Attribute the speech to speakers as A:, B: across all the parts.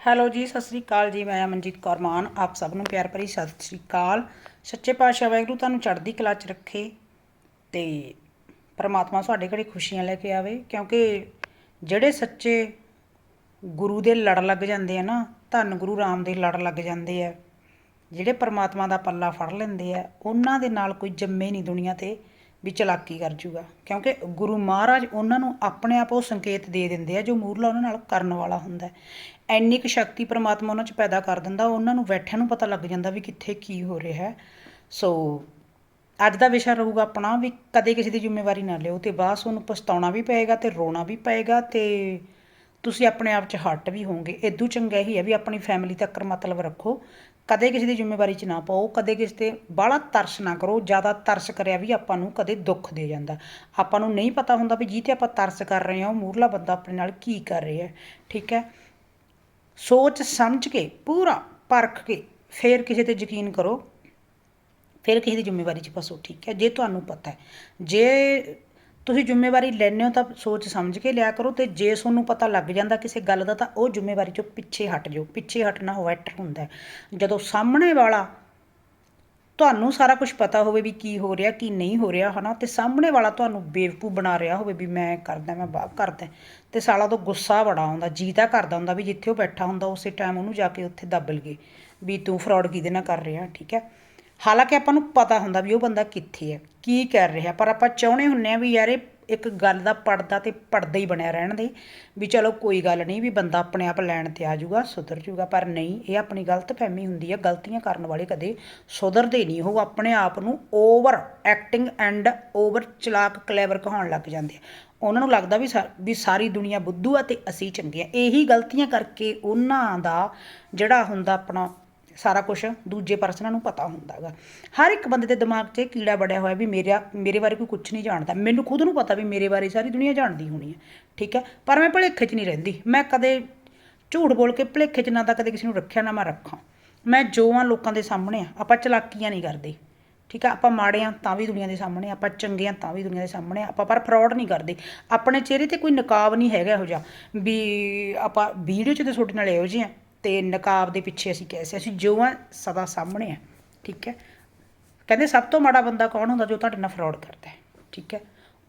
A: Hello ਜੀ, ਸਤਿ ਸ੍ਰੀ ਅਕਾਲ ਜੀ, ਮੈਂ ਅਮਨਜੀਤ ਕੌਰ ਮਾਨ, ਆਪ ਸਭ ਨੂੰ ਪਿਆਰ ਭਰੀ ਸਤਿ ਸ੍ਰੀ ਅਕਾਲ। ਸੱਚੇ ਪਾਤਸ਼ਾਹ ਵਾਹਿਗੁਰੂ ਤੁਹਾਨੂੰ ਚੜ੍ਹਦੀ ਕਲਾ 'ਚ ਰੱਖੇ ਤੇ ਪਰਮਾਤਮਾ ਤੁਹਾਡੇ ਘਰੇ ਖੁਸ਼ੀਆਂ ਲੈ ਕੇ ਆਵੇ, ਕਿਉਂਕਿ ਜਿਹੜੇ ਸੱਚੇ ਗੁਰੂ ਦੇ ਲੜ ਲੱਗ ਜਾਂਦੇ ਆ ਨਾ, ਧੰਨ ਗੁਰੂ ਰਾਮ ਦੇ ਲੜ ਲੱਗ ਜਾਂਦੇ ਆ। ਜਿਹੜੇ ਪਰਮਾਤਮਾ ਦਾ ਪੱਲਾ ਫੜ ਲੈਂਦੇ ਆ, ਉਹਨਾਂ ਦੇ ਨਾਲ ਕੋਈ ਜੰਮੇ ਨਹੀਂ ਦੁਨੀਆ ਤੇ ਵੀ ਚਲਾਕੀ ਕਰ ਜੂਗਾ। ਕਿਉਂਕਿ ਗੁਰੂ ਮਹਾਰਾਜ ਉਹਨਾਂ ਨੂੰ ਆਪਣੇ ਆਪ ਉਹ ਸੰਕੇਤ ਦੇ ਦਿੰਦੇ ਆ, ਜੋ ਮੂਰਲਾ ਉਹਨਾਂ ਨਾਲ ਕਰਨ ਵਾਲਾ ਹੁੰਦਾ। ਇੰਨੀ ਕੁ ਸ਼ਕਤੀ ਪਰਮਾਤਮਾ ਉਹਨਾਂ 'ਚ ਪੈਦਾ ਕਰ ਦਿੰਦਾ, ਉਹਨਾਂ ਨੂੰ ਬੈਠਿਆਂ ਨੂੰ ਪਤਾ ਲੱਗ ਜਾਂਦਾ ਵੀ ਕਿੱਥੇ ਕੀ ਹੋ ਰਿਹਾ ਹੈ। ਸੋ ਅੱਜ ਦਾ ਵਿਸ਼ਾ ਰਹੂਗਾ ਆਪਣਾ ਵੀ ਕਦੇ ਕਿਸੇ ਦੀ ਜ਼ਿੰਮੇਵਾਰੀ ਨਾ ਲਿਓ ਤੇ ਬਾਅਦ ਉਹਨੂੰ ਪਛਤਾਉਣਾ ਵੀ ਪਏਗਾ ਤੇ ਰੋਣਾ ਵੀ ਪਏਗਾ ਤੇ ਤੁਸੀਂ ਆਪਣੇ ਆਪ 'ਚ ਹੱਟ ਵੀ ਹੋਵੋਗੇ। ਇਦੋਂ ਚੰਗਾ ਹੀ ਹੈ ਵੀ ਆਪਣੀ ਫੈਮਿਲੀ ਤੱਕ ਮਤਲਬ ਰੱਖੋ। ਕਦੇ ਕਿਸੇ ਦੀ ਜ਼ਿੰਮੇਵਾਰੀ 'ਚ ਨਾ ਪਾਓ, ਕਦੇ ਕਿਸੇ ਤੇ ਬਾਹਲਾ ਤਰਸ ਨਾ ਕਰੋ, ਜ਼ਿਆਦਾ ਤਰਸ ਕਰਿਆ ਵੀ ਆਪਾਂ ਨੂੰ ਕਦੇ ਦੁੱਖ ਦੇ ਜਾਂਦਾ। ਆਪਾਂ ਨੂੰ ਨਹੀਂ ਪਤਾ ਹੁੰਦਾ ਵੀ ਜੀ ਤੇ ਆਪਾਂ ਤਰਸ ਕਰ ਰਹੇ ਹਾਂ, ਉਹ ਮੂਰਲਾ ਬੰਦਾ ਆਪਣੇ ਨਾਲ ਕੀ ਕਰ ਰਿਹਾ ਠੀਕ ਹੈ? ਸੋਚ ਸਮਝ ਕੇ, ਪੂਰਾ ਪਰਖ ਕੇ ਫਿਰ ਕਿਸੇ ਤੇ ਯਕੀਨ ਕਰੋ, ਫਿਰ ਕਿਸੇ ਦੀ ਜ਼ਿੰਮੇਵਾਰੀ 'ਚ ਫਸੋ, ਠੀਕ ਹੈ? ਜੇ ਤੁਹਾਨੂੰ ਪਤਾ ਹੈ। ਜੇ ਤੁਸੀਂ ਜ਼ਿੰਮੇਵਾਰੀ ਲੈਂਦੇ ਹੋ ਤਾਂ ਸੋਚ ਸਮਝ ਕੇ ਲਿਆ ਕਰੋ ਤੇ ਜੇ ਤੁਹਾਨੂੰ ਪਤਾ ਲੱਗ ਜਾਂਦਾ ਕਿਸੇ ਗੱਲ ਦਾ ਤਾਂ ਉਹ ਜ਼ਿੰਮੇਵਾਰੀ 'ਚੋਂ ਪਿੱਛੇ ਹਟ ਜਾਓ। ਪਿੱਛੇ ਹਟਣਾ ਬੈਟਰ ਹੁੰਦਾ ਜਦੋਂ ਸਾਹਮਣੇ ਵਾਲਾ ਤੁਹਾਨੂੰ ਸਾਰਾ ਕੁਝ ਪਤਾ ਹੋਵੇ ਵੀ ਕੀ ਹੋ ਰਿਹਾ, ਕੀ ਨਹੀਂ ਹੋ ਰਿਹਾ, ਹਨਾ? ਤੇ ਸਾਹਮਣੇ ਵਾਲਾ ਤੁਹਾਨੂੰ ਬੇਵਕੂ ਬਣਾ ਰਿਹਾ ਹੋਵੇ ਵੀ ਮੈਂ ਕਰਦਾ, ਮੈਂ ਬਾਪ ਕਰਦਾ। ਤੇ ਸਾਲਾ ਤੋਂ ਗੁੱਸਾ ਬੜਾ ਆਉਂਦਾ, ਜੀ ਕਰਦਾ ਹੁੰਦਾ ਵੀ ਜਿੱਥੇ ਉਹ ਬੈਠਾ ਹੁੰਦਾ, ਉਸੇ ਟਾਈਮ ਉਹਨੂੰ ਜਾ ਕੇ ਉੱਥੇ ਦੱਬ ਲਈਏ ਵੀ ਤੂੰ ਫਰਾਡ ਕਿਹਦੇ ਨਾਲ ਕਰ ਰਿਹਾ, ਠੀਕ ਹੈ? ਹਾਲਾਂਕਿ ਆਪਾਂ ਨੂੰ ਪਤਾ ਹੁੰਦਾ ਵੀ ਉਹ ਬੰਦਾ ਕਿੱਥੇ ਹੈ, ਕੀ ਕਰ ਰਿਹਾ, ਪਰ ਆਪਾਂ ਚਾਹੁੰਦੇ ਹੁੰਨੇ ਆ ਵੀ ਯਾਰ ਇਹ ਇੱਕ ਗੱਲ ਦਾ ਪੜਦਾ ਤੇ ਪੜਦਾ ਹੀ ਬਣਿਆ ਰਹਿਣ ਦੇ, ਵੀ ਚਲੋ ਕੋਈ ਗੱਲ ਨਹੀਂ, ਵੀ ਬੰਦਾ ਆਪਣੇ ਆਪ ਲੈਣ ਤੇ ਆ ਜਾਊਗਾ, ਸੁਧਰ ਜਾਊਗਾ, ਪਰ ਨਹੀਂ, ਇਹ ਆਪਣੀ ਗਲਤ ਫਹਿਮੀ ਹੁੰਦੀ ਹੈ ਗਲਤੀਆਂ ਕਰਨ ਵਾਲੇ ਕਦੇ ਸੁਧਰਦੇ ਨਹੀਂ, ਉਹ ਆਪਣੇ ਆਪ ਨੂੰ ਓਵਰ ਐਕਟਿੰਗ ਐਂਡ ਓਵਰ ਚਲਾਕ ਕਲੇਵਰ ਕਹਾਉਣ ਲੱਗ ਜਾਂਦੇ ਆ। ਉਹਨਾਂ ਨੂੰ ਲੱਗਦਾ ਵੀ ਸਾ- ਵੀ ਸਾਰੀ ਦੁਨੀਆ ਬੁੱਧੂ ਆ ਤੇ ਅਸੀਂ ਚੰਗੇ ਆ। ਇਹੀ ਗਲਤੀਆਂ ਕਰਕੇ ਉਹਨਾਂ ਦਾ ਜਿਹੜਾ ਹੁੰਦਾ ਆਪਣਾ ਸਾਰਾ ਕੁਝ ਦੂਜੇ ਪਰਸਨਾਂ ਨੂੰ ਪਤਾ ਹੁੰਦਾਗਾ। ਹਰ ਇੱਕ ਬੰਦੇ ਦੇ ਦਿਮਾਗ 'ਚ ਕੀੜਾ ਵੜਿਆ ਹੋਇਆ ਵੀ ਮੇਰਾ ਮੇਰੇ ਬਾਰੇ ਕੋਈ ਕੁਝ ਨਹੀਂ ਜਾਣਦਾ। ਮੈਨੂੰ ਖੁਦ ਨੂੰ ਪਤਾ ਵੀ ਮੇਰੇ ਬਾਰੇ ਸਾਰੀ ਦੁਨੀਆ ਜਾਣਦੀ ਹੋਣੀ ਹੈ ਠੀਕ ਹੈ? ਪਰ ਮੈਂ ਭੁਲੇਖੇ 'ਚ ਨਹੀਂ ਰਹਿੰਦੀ। ਮੈਂ ਕਦੇ ਝੂਠ ਬੋਲ ਕੇ ਭੁਲੇਖੇ 'ਚ ਨਾ ਤਾਂ ਕਦੇ ਕਿਸੇ ਨੂੰ ਰੱਖਿਆ ਨਾ ਮੈਂ ਰੱਖਾਂ। ਮੈਂ ਜੋ ਆ ਲੋਕਾਂ ਦੇ ਸਾਹਮਣੇ ਆ। ਆਪਾਂ ਚਲਾਕੀਆਂ ਨਹੀਂ ਕਰਦੇ ਠੀਕ ਆ ਆਪਾਂ ਮਾੜੇ ਆ ਤਾਂ ਵੀ ਦੁਨੀਆ ਦੇ ਸਾਹਮਣੇ ਆਪਾਂ ਚੰਗੇ ਆ ਤਾਂ ਵੀ ਦੁਨੀਆ ਦੇ ਸਾਹਮਣੇ ਆ, ਆਪਾਂ ਪਰ ਫਰਾਡ ਨਹੀਂ ਕਰਦੇ। ਆਪਣੇ ਚਿਹਰੇ ਤੇ ਕੋਈ ਨਕਾਬ ਨਹੀਂ ਹੈਗਾ ਇਹੋ ਜਿਹਾ। ਵੀ ਆਪਾਂ ਵੀਡੀਓ 'ਚ ਤੇ ਤੁਹਾਡੇ ਨਾਲ ਇਹੋ ਜਿਹੇ ਆ। ਤੇ ਨਕਾਬ ਦੇ ਪਿੱਛੇ ਅਸੀਂ ਕੈਸੇ ਅਸੀਂ ਜੋ ਆ ਸਦਾ ਸਾਹਮਣੇ ਆ, ਠੀਕ ਹੈ? ਕਹਿੰਦੇ ਸਭ ਤੋਂ ਮਾੜਾ ਬੰਦਾ ਕੌਣ ਹੁੰਦਾ ਜੋ ਤੁਹਾਡੇ ਨਾਲ ਫਰਾਡ ਕਰਦਾ ਹੈ, ਠੀਕ ਹੈ?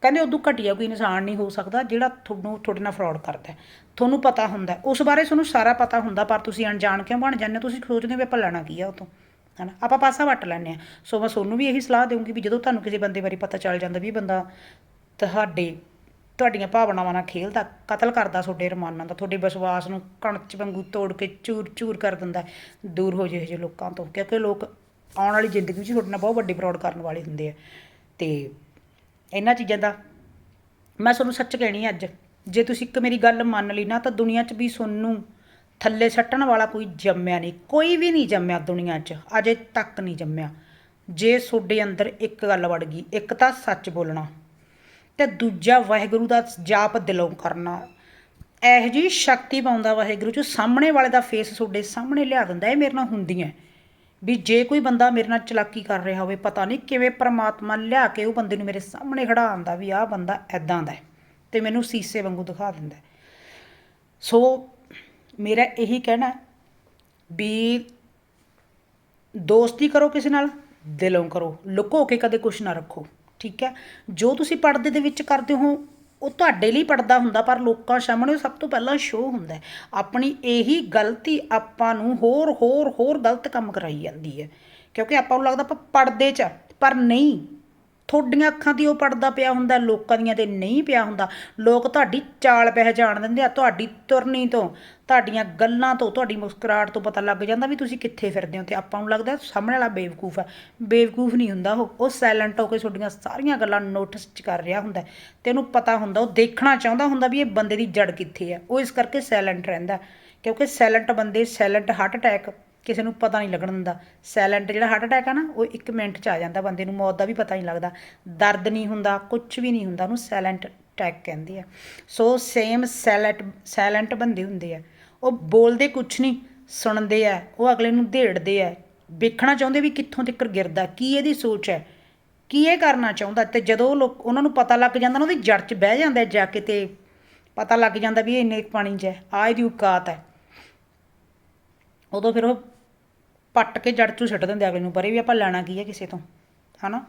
A: ਕਹਿੰਦੇ ਉਦੋਂ ਘਟੀਆ ਕੋਈ ਇਨਸਾਨ ਨਹੀਂ ਹੋ ਸਕਦਾ ਜਿਹੜਾ ਤੁਹਾਨੂੰ, ਤੁਹਾਡੇ ਨਾਲ ਫਰਾਡ ਕਰਦਾ ਤੁਹਾਨੂੰ ਪਤਾ ਹੁੰਦਾ ਉਸ ਬਾਰੇ ਤੁਹਾਨੂੰ ਸਾਰਾ ਪਤਾ ਹੁੰਦਾ, ਪਰ ਤੁਸੀਂ ਅਣਜਾਣ ਕਿਉਂ ਬਣ ਜਾਂਦੇ ਹੋ? ਤੁਸੀਂ ਸੋਚਦੇ ਹੋ ਵੀ ਆਪਾਂ ਲੈਣਾ ਕੀ ਆ ਉਹ ਤੋਂ, ਹਨਾ? ਆਪਾਂ ਪਾਸਾ ਵੱਟ ਲੈਂਦੇ ਆ ਸੋ ਮੈਂ ਤੁਹਾਨੂੰ ਵੀ ਇਹੀ ਸਲਾਹ ਦੇਵਾਂਗੀ ਵੀ ਜਦੋਂ ਤੁਹਾਨੂੰ ਕਿਸੇ ਬੰਦੇ ਬਾਰੇ ਪਤਾ ਚੱਲ ਜਾਂਦਾ ਵੀ ਬੰਦਾ ਤੁਹਾਡੇ ਤੁਹਾਡੀਆਂ ਭਾਵਨਾਵਾਂ ਨਾਲ ਖੇਲਦਾ, ਕਤਲ ਕਰਦਾ ਤੁਹਾਡੇ ਰਮਾਨਾਂ ਦਾ, ਤੁਹਾਡੇ ਵਿਸ਼ਵਾਸ ਨੂੰ ਕਣਚ ਵਾਂਗੂ ਤੋੜ ਕੇ ਚੂਰ ਚੂਰ ਕਰ ਦਿੰਦਾ ਦੂਰ ਹੋ ਜਿਹੇ ਜਿਹੇ ਲੋਕਾਂ ਤੋਂ, ਕਿਉਂਕਿ ਲੋਕ ਆਉਣ ਵਾਲੀ ਜ਼ਿੰਦਗੀ ਵਿੱਚ ਤੁਹਾਡੇ ਨਾਲ ਬਹੁਤ ਵੱਡੀ ਫਰਾਡ ਕਰਨ ਵਾਲੇ ਹੁੰਦੇ ਆ। ਤੇ ਇਹਨਾਂ ਚੀਜ਼ਾਂ ਦਾ ਮੈਂ ਤੁਹਾਨੂੰ ਸੱਚ ਕਹਿਣੀ ਅੱਜ, ਜੇ ਤੁਸੀਂ ਇੱਕ ਮੇਰੀ ਗੱਲ ਮੰਨ ਲਈ ਨਾ, ਤਾਂ ਦੁਨੀਆ 'ਚ ਵੀ ਤੁਹਾਨੂੰ ਥੱਲੇ ਸੱਟਣ ਵਾਲਾ ਕੋਈ ਜੰਮਿਆ ਨਹੀਂ, ਕੋਈ ਵੀ ਨਹੀਂ ਜੰਮਿਆ ਦੁਨੀਆ 'ਚ, ਅਜੇ ਤੱਕ ਨਹੀਂ ਜੰਮਿਆ। ਜੇ ਤੁਹਾਡੇ ਅੰਦਰ ਇੱਕ ਗੱਲ ਵੜ ਗਈ, ਇੱਕ ਤਾਂ ਸੱਚ ਬੋਲਣਾ। ਤੇ ਦੂਜਾ ਵਾਹਿਗੁਰੂ ਦਾ ਜਾਪ ਦਿਲੋਂ ਕਰਨਾ। ਇਹੋ ਜਿਹੀ ਸ਼ਕਤੀ ਪਾਉਂਦਾ ਵਾਹਿਗੁਰੂ ਚ ਸਾਹਮਣੇ ਵਾਲੇ ਦਾ ਫੇਸ ਤੁਹਾਡੇ ਸਾਹਮਣੇ ਲਿਆ ਦਿੰਦਾ, ਇਹ ਮੇਰੇ ਨਾਲ ਹੁੰਦੀਆਂ। ਵੀ ਜੇ ਕੋਈ ਬੰਦਾ ਮੇਰੇ ਨਾਲ ਚਲਾਕੀ ਕਰ ਰਿਹਾ ਹੋਵੇ, ਪਤਾ ਨਹੀਂ ਕਿਵੇਂ ਪ੍ਰਮਾਤਮਾ ਲਿਆ ਕੇ ਉਹ ਬੰਦੇ ਨੂੰ ਮੇਰੇ ਸਾਹਮਣੇ ਖੜਾ ਆਂਦਾ ਵੀ ਆਹ ਬੰਦਾ ਐਦਾਂ ਦਾ ਹੈ ਤੇ ਮੈਨੂੰ ਸੀਸੇ ਵਾਂਗੂ ਦਿਖਾ ਦਿੰਦਾ ਸੋ ਮੇਰਾ ਇਹੀ ਕਹਿਣਾ ਵੀ ਦੋਸਤੀ ਕਰੋ ਕਿਸੇ ਨਾਲ, ਦਿਲੋਂ ਕਰੋ, ਲੁਕੋ ਕੇ ਕਦੇ ਕੁਝ ਨਾ ਰੱਖੋ। ਠੀਕ ਹੈ? ਜੋ ਤੁਸੀਂ ਪਰਦੇ ਦੇ ਵਿੱਚ ਕਰਦੇ ਹੋ, ਉਹ ਤੁਹਾਡੇ ਲਈ ਪੜਦਾ ਹੁੰਦਾ, ਪਰ ਲੋਕਾਂ ਸਾਹਮਣੇ ਸਭ ਤੋਂ ਪਹਿਲਾਂ ਸ਼ੋਅ ਹੁੰਦਾ ਆਪਣੀ ਇਹੀ ਗਲਤੀ ਆਪਾਂ ਨੂੰ ਹੋਰ ਹੋਰ ਹੋਰ ਗਲਤ ਕੰਮ ਕਰਾਈ ਜਾਂਦੀ ਹੈ। ਕਿਉਂਕਿ ਆਪਾਂ ਨੂੰ ਲੱਗਦਾ ਆਪਾਂ ਪਰਦੇ 'ਚ ਪਰ ਨਹੀਂ। ਤੁਹਾਡੀਆਂ ਅੱਖਾਂ 'ਤੇ ਉਹ ਪੜਦਾ ਪਿਆ ਹੁੰਦਾ, ਲੋਕਾਂ ਦੀਆਂ ਤੇ ਨਹੀਂ ਪਿਆ ਹੁੰਦਾ। ਲੋਕ ਤੁਹਾਡੀ ਚਾਲ ਪਹਿਚਾਣ ਦਿੰਦੇ ਆ, ਤੁਹਾਡੀ ਤੁਰਨੀ ਤੋਂ। ਤੁਹਾਡੀਆਂ ਗੱਲਾਂ ਤੋਂ, ਤੁਹਾਡੀ ਮੁਸਕਰਾਹਟ ਤੋਂ ਪਤਾ ਲੱਗ ਜਾਂਦਾ ਵੀ ਤੁਸੀਂ ਕਿੱਥੇ ਫਿਰਦੇ ਹੋ ਤੇ ਆਪਾਂ ਨੂੰ ਲੱਗਦਾ ਸਾਹਮਣੇ ਵਾਲਾ ਬੇਵਕੂਫ ਆ। ਬੇਵਕੂਫ ਨਹੀਂ ਹੁੰਦਾ ਉਹ। ਉਹ ਸਾਇਲੈਂਟ ਹੋ ਕੇ ਤੁਹਾਡੀਆਂ ਸਾਰੀਆਂ ਗੱਲਾਂ ਨੋਟਿਸ ਚ ਕਰ ਰਿਹਾ ਹੁੰਦਾ। ਤੇ ਉਹਨੂੰ ਪਤਾ ਹੁੰਦਾ, ਉਹ ਦੇਖਣਾ ਚਾਹੁੰਦਾ ਹੁੰਦਾ ਵੀ ਇਹ ਬੰਦੇ ਦੀ ਜੜ ਕਿੱਥੇ ਆ। ਉਹ ਇਸ ਕਰਕੇ ਸਾਇਲੈਂਟ ਰਹਿੰਦਾ। ਕਿਉਂਕਿ ਸਾਇਲੈਂਟ ਬੰਦੇ ਸਾਇਲੈਂਟ ਹਾਰਟ ਅਟੈਕ ਕਿਸੇ ਨੂੰ ਪਤਾ ਨਹੀਂ ਲੱਗਣ ਦਿੰਦਾ। ਸਾਇਲੈਂਟ ਜਿਹੜਾ ਹਾਰਟ ਅਟੈਕ ਆ ਨਾ, ਉਹ 1 ਮਿੰਟ ਚ ਆ ਜਾਂਦਾ ਬੰਦੇ ਨੂੰ, ਮੌਤ ਦਾ ਵੀ ਪਤਾ ਨਹੀਂ ਲੱਗਦਾ। ਦਰਦ ਨਹੀਂ ਹੁੰਦਾ ਕੁਝ ਵੀ ਨਹੀਂ ਹੁੰਦਾ, ਉਹਨੂੰ ਸਾਇਲੈਂਟ ਅਟੈਕ ਕਹਿੰਦੇ ਆ। ਸੋ ਸੇਮ ਸਾਇਲੈਂਟ ਸਾਇਲੈਂਟ ਬੰਦੇ ਹੁੰਦੇ ਆ। ਉਹ ਬੋਲਦੇ ਕੁਛ ਨਹੀਂ, ਸੁਣਦੇ ਆ, ਉਹ ਅਗਲੇ ਨੂੰ ਢੇੜਦੇ ਆ। ਵੇਖਣਾ ਚਾਹੁੰਦੇ ਵੀ ਕਿੱਥੋਂ ਤੱਕ ਗਿਰਦਾ, ਕੀ ਇਹਦੀ ਸੋਚ ਹੈ, ਕੀ ਇਹ ਕਰਨਾ ਚਾਹੁੰਦਾ ਤੇ ਜਦੋਂ ਲੋਕ, ਉਹਨਾਂ ਨੂੰ ਪਤਾ ਲੱਗ ਜਾਂਦਾ ਨਾ, ਉਹਦੀ ਜੜ 'ਚ ਬਹਿ ਜਾਂਦਾ ਜਾ ਕੇ ਤੇ ਪਤਾ ਲੱਗ ਜਾਂਦਾ ਵੀ ਇਹ ਇੰਨੇ ਪਾਣੀ 'ਚ ਹੈ ਆ ਇਹਦੀ ਔਕਾਤ ਹੈ। ਉਦੋਂ ਫਿਰ ਉਹ ਪੱਟ ਕੇ ਜੜ ਚੋਂ ਛੱਡ ਦਿੰਦੇ ਅਗਲੇ ਨੂੰ, ਪਰੇ ਵੀ ਆਪਾਂ ਲੈਣਾ ਕੀ ਹੈ ਕਿਸੇ ਤੋਂ, ਹਨਾ?